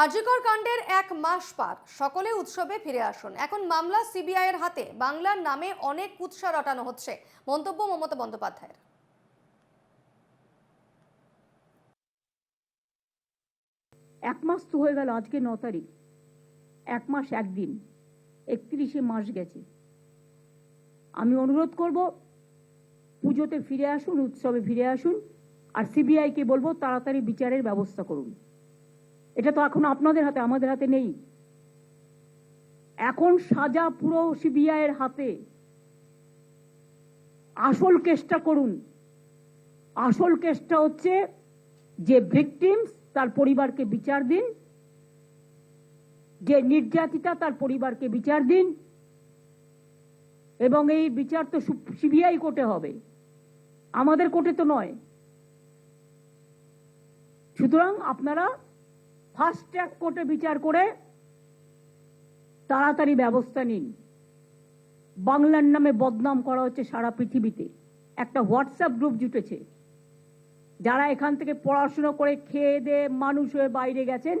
আরজিকর কাণ্ডের এক মাস পার। সকলে উৎসবে ফিরে আসুন। এখন মামলা সিবিআই এর হাতে। বাংলার নামে অনেক কুৎসা রটানো হচ্ছে। মন্তব্য মমতা বন্দ্যোপাধ্যায়ের। এক মাস তো হয়ে গেল আজকে ন তারিখ। এক মাস একদিন। একত্রিশে মাস গেছে। আমি অনুরোধ করব, পুজোতে ফিরে আসুন, উৎসবে ফিরে আসুন, আর সিবিআইকে বলব তাড়াতাড়ি বিচারের ব্যবস্থা করুন। এটা তো এখন আপনাদের হাতে, আমাদের হাতে নেই। এখন সাজা পুরো সিবিআই এর হাতে। আসল কেসটা করুন। আসল কেসটা হচ্ছে যে ভিকটিমস তার পরিবারকে বিচার দিন, যে নির্যাতিতা তার পরিবারকে বিচার দিন, এবং এই বিচার তো সিবিআই কোর্টে হবে। আমাদের কোর্টে তো নয়। সুতরাং আপনারা ফাস্ট ট্র্যাক কোর্টে বিচার করে তাড়াতাড়ি ব্যবস্থা নিন। বাংলার নামে বদনাম করা হচ্ছে সারা পৃথিবীতে। একটা হোয়াটসঅ্যাপ গ্রুপ জুটেছে। যারা এখান থেকে পড়াশুনো করে খেয়ে দিয়ে মানুষ হয়ে বাইরে গেছেন